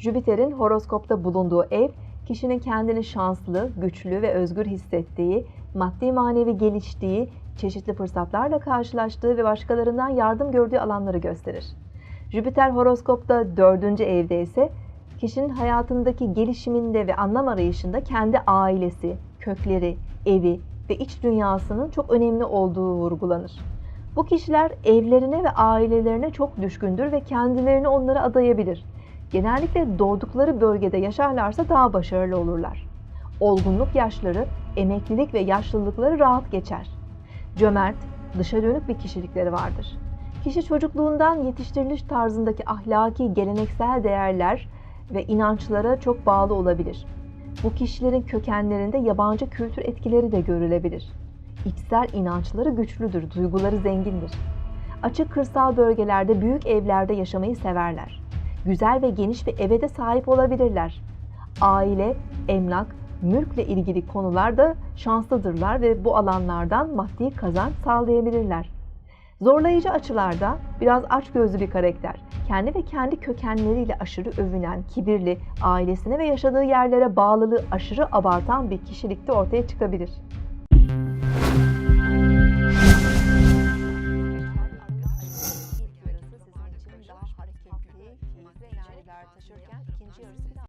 Jüpiter'in horoskopta bulunduğu ev, kişinin kendini şanslı, güçlü ve özgür hissettiği, maddi manevi geliştiği, çeşitli fırsatlarla karşılaştığı ve başkalarından yardım gördüğü alanları gösterir. Jüpiter horoskopta dördüncü evde ise kişinin hayatındaki gelişiminde ve anlam arayışında kendi ailesi, kökleri, evi ve iç dünyasının çok önemli olduğu vurgulanır. Bu kişiler evlerine ve ailelerine çok düşkündür ve kendilerini onlara adayabilir. Genellikle doğdukları bölgede yaşarlarsa daha başarılı olurlar. Olgunluk yaşları, emeklilik ve yaşlılıkları rahat geçer. Cömert, dışa dönük bir kişilikleri vardır. Kişi çocukluğundan yetiştiriliş tarzındaki ahlaki, geleneksel değerler ve inançlara çok bağlı olabilir. Bu kişilerin kökenlerinde yabancı kültür etkileri de görülebilir. İçsel inançları güçlüdür, duyguları zengindir. Açık kırsal bölgelerde, büyük evlerde yaşamayı severler. Güzel ve geniş bir eve de sahip olabilirler. Aile, emlak, mülkle ilgili konularda şanslıdırlar ve bu alanlardan maddi kazanç sağlayabilirler. Zorlayıcı açılarda biraz açgözlü bir karakter. Kendi ve kendi kökenleriyle aşırı övünen, kibirli, ailesine ve yaşadığı yerlere bağlılığı aşırı abartan bir kişilikte ortaya çıkabilir. yükler taşırken ikinci yarısında